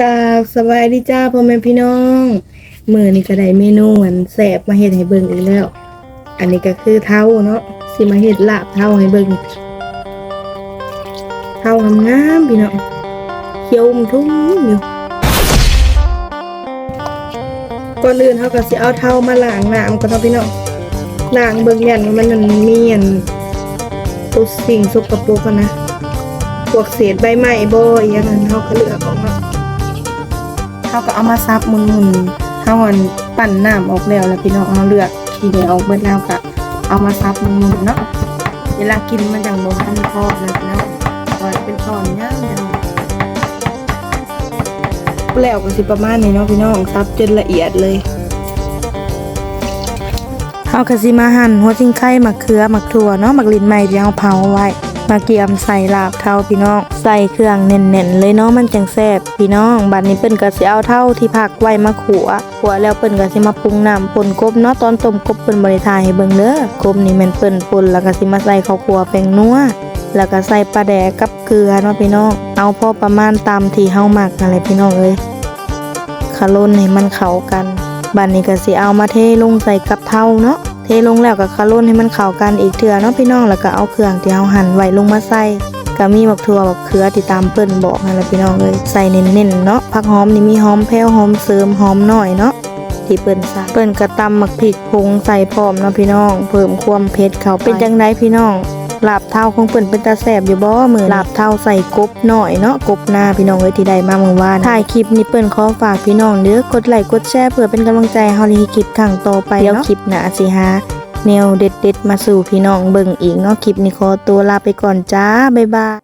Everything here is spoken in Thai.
กาบสบายดีจ้าพ่อแม่พี่น้องมื้อนี้ก็ได้เมนูหวานแซ่บมาเฮ็ดให้เบิ่งอีกแล้ว อันนี้ก็คือเท้าเนาะสิมาเฮ็ดลาบเท้าให้เบิ่งเท้างามๆพี่น้องเขียวมทุ่มอยู่ก่อนอื่นเฮาก็สิเอาเท้ามาล้างน้ำก่อนเนาพี่น้องล้างเบิ่งยันมันนั่นมีอันตุสิ่งสกปรกนะพวกเศษใบไม้บ่อีหยังนั้นเฮาก็เลือกออกมา เฮาก็เอามาซับมุนๆเฮาอันปั่นน้ำออกแล้วแล้วพี่น้องเฮาเลือกทีเดียวออกเบิดแล้วก็เอามาซับมุนๆเนาะเวลากินมันจังบ่ทันพอเลยพี่น้องว่าเป็นตอนยาวแล้วก็สิประมาณนี้เนาะพี่น้องซับจนละเอียดเลยเฮาก็สิมาหั่นหัวจิงไข่มะเขือมะถั่วเนาะหมะลินใหม่ที่เฮาเผาไว้ มาเกียมใส่ลาบเท่าพี่น้อง ใส่เครื่องเน่นๆ เลยเนาะมันจังแซ่บพี่น้องบัดนี้เปิ้นก็สิเอาเท่าที่ผักไว้มาขัวขัวแล้วเปิ้นก็สิมาปรุงน้ำปนกบเนาะตอนต้มกบเปิ้นบ่ได้ทายให้เบิ่งเด้อกบนี่ม่นเปิ้นปนแล้วก็สิมาใส่ข้าวคั่วแป้งนัวแล้วก็ใส่ปลาแดกกับเกลือเนาะพี่น้อง เอาพอประมาณตามที่เฮาหมักนั่นแหละพี่น้องเอ้ยคาร่นให้มันเข้ากันบัดนี้ก็สิเอามาเทลงใส่กับเท่าเนาะ เทลงแล้วก็คาร่นให้มันเข้ากันอีกเทื่อเนาะพี่น้องแล้วก็เอาเครื่องที่เฮาหั่นไว้ลงมาใส่ก็มีบักทั่วบักเขือที่ตามเปิ้นบอกนั่นแหละพี่น้องเอ้ยใส่เน้นๆเนาะผักหอมนี่มีหอมแผ่วหอมเสริมหอมหน่อยเนาะที่เปิ้นใส่เปิ้นก็ตำมักพริกผงใส่พร้อมเนาะพี่น้อง เพิ่มความเผ็ดเข้าไปเป็นจังไดพี่น้อง ลาบเท้าของเปิ่นเป็นตาแสบอยู่บ่มื้อลาบเท้าใส่กบหน่อยเนาะกบหน้าพี่น้องเอ้ยที่ได้มาเมื่อวานถ่ายคลิปนี้เปิ่นขอฝากพี่น้องเด้อกดไลค์กดแชร์เพื่อเป็นกำลังใจเฮาลีคลิปขั้งต่อไปเดี๋ยวคลิปหน้าสิฮะแนวเด็ดๆมาสู่พี่น้องเบิ่งอีกเนาะคลิปนี้ขอตัวลาไปก่อนจ้าบ๊ายบาย